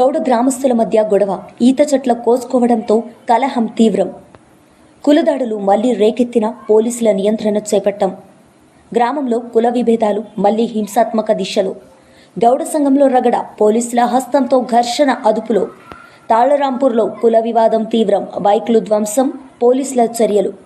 గౌడ గ్రామస్తుల మధ్య గొడవ. ఈత చెట్ల కోసుకోవడంతో కలహం తీవ్రం. కులదాడులు మళ్ళీ రేకెత్తిన పోలీసుల నియంత్రణ చేపట్టాం. గ్రామంలో కుల విభేదాలు మళ్ళీ హింసాత్మక దిశలో. గౌడ సంఘంలో రగడ పోలీసుల హస్తంతో ఘర్షణ అదుపులో. తాళరాంపూర్లో కుల వివాదం తీవ్రం. బైకులు ధ్వంసం పోలీసుల చర్యలు.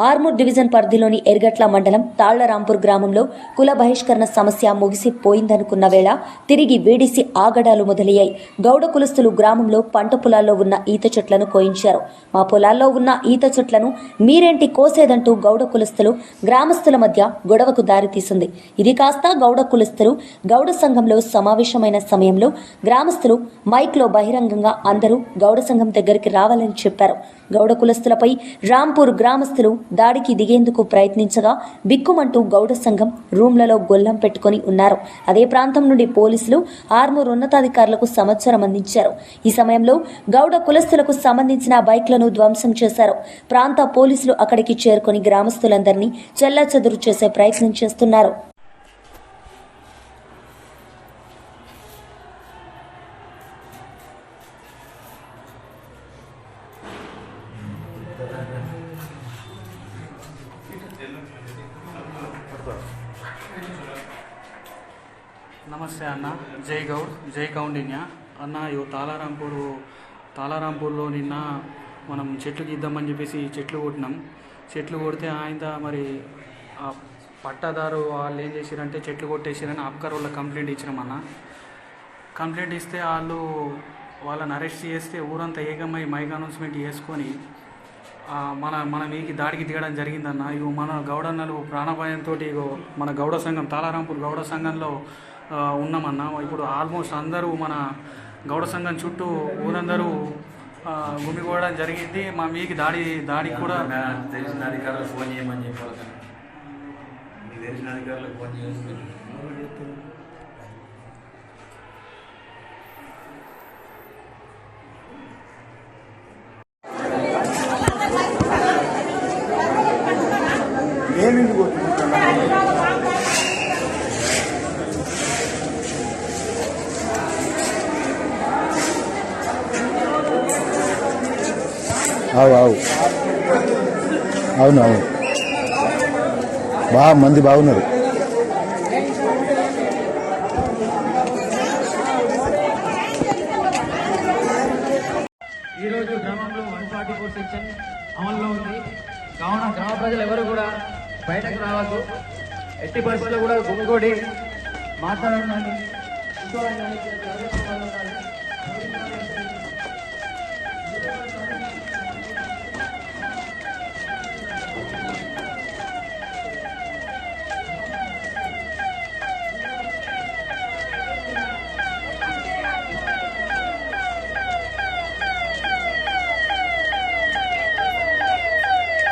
ఆర్మూర్ డివిజన్ పరిధిలోని ఎర్గట్ల మండలం తాళ్ళరాంపూర్ గ్రామంలో కుల బహిష్కరణ సమస్య ముగిసిపోయిందనుకున్న వేళ తిరిగి వేడిసి ఆగడాలు మొదలయ్యాయి. గౌడ కులస్తులు గ్రామంలో పంట పొలాల్లో ఉన్న ఈత చెట్లను కోయించారు. మా పొలాల్లో ఉన్న ఈత చెట్లను మీరేంటి కోసేదంటూ గౌడ కులస్తులు గ్రామస్తుల మధ్య గొడవకు దారితీసింది ఇది కాస్త గౌడ కులస్తులు గౌడ సంఘంలో సమావేశమైన సమయంలో గ్రామస్తులు మైక్లో బహిరంగంగా అందరూ గౌడ సంఘం దగ్గరికి రావాలని చెప్పారు. గౌడ కులస్తులపై రాంపూర్ గ్రామస్తులు దాడికి దిగేందుకు ప్రయత్నించగా బిక్కుమంటూ గౌడ సంఘం రూమ్లలో గొల్లం పెట్టుకొని ఉన్నారు. అదే ప్రాంతం నుండి పోలీసులు ఆర్మూర్ ఉన్నతాధికారులకు సమాచారం అందించారు. ఈ సమయంలో గౌడ కులస్తులకు సంబంధించిన బైక్లను ధ్వంసం చేశారు. ప్రాంత పోలీసులు అక్కడికి చేరుకొని గ్రామస్తులందరినీ చెల్లాచెదురు చేసే ప్రయత్నం చేస్తున్నారు. నమస్తే అన్న. జై గౌడ్ జై కౌండిన్య. అన్న ఇవి తాలారాంపూర్ తాలారాంపూర్లో నిన్న మనం చెట్లు గీద్దామని చెప్పేసి చెట్లు కొట్టినాం. చెట్లు కొడితే ఆయన మరి ఆ పట్టాదారు వాళ్ళు ఏం చేశారంటే చెట్లు కొట్టేసిరని ఆప్కార్ వాళ్ళ కంప్లైంట్ ఇచ్చినామన్న కంప్లైంట్ ఇస్తే వాళ్ళు వాళ్ళని అరెస్ట్ చేస్తే ఊరంతా ఏకమై మైక్ అనౌన్స్మెంట్ చేసుకొని మన మన మీకి దాడికి దిగడం జరిగిందన్న. ఇగో మన గౌడన్నలు ప్రాణభయంతో ఇగో మన గౌడ సంఘం తాళారాంపూర్ గౌడ సంఘంలో ఉన్నామన్న. ఇప్పుడు ఆల్మోస్ట్ అందరూ మన గౌడ సంఘం చుట్టూ ఊరందరూ గుమిగూడడం జరిగింది. మా మీకి దాడి దాడికి కూడా తెలిసిన అధికారులకు ఫోన్ చేయమని చెప్పాలి తెలిసిన అధికారులకు ఫోన్ చేసి కొట్టుకుంటున్నాను అవు అవు అవును అవును. బాగా మంది బాగున్నారు. ఈరోజు గ్రామంలో వన్ ఫార్టీ ఫోర్ సెక్షన్ అమల్లో ఉంది. కావున గ్రామ ప్రజలు ఎవరు కూడా బయటకు రావద్దు. ఎట్టి పరిస్థితుల్లో కూడా గుమిగూడి మాట్లాడండి ఇంకో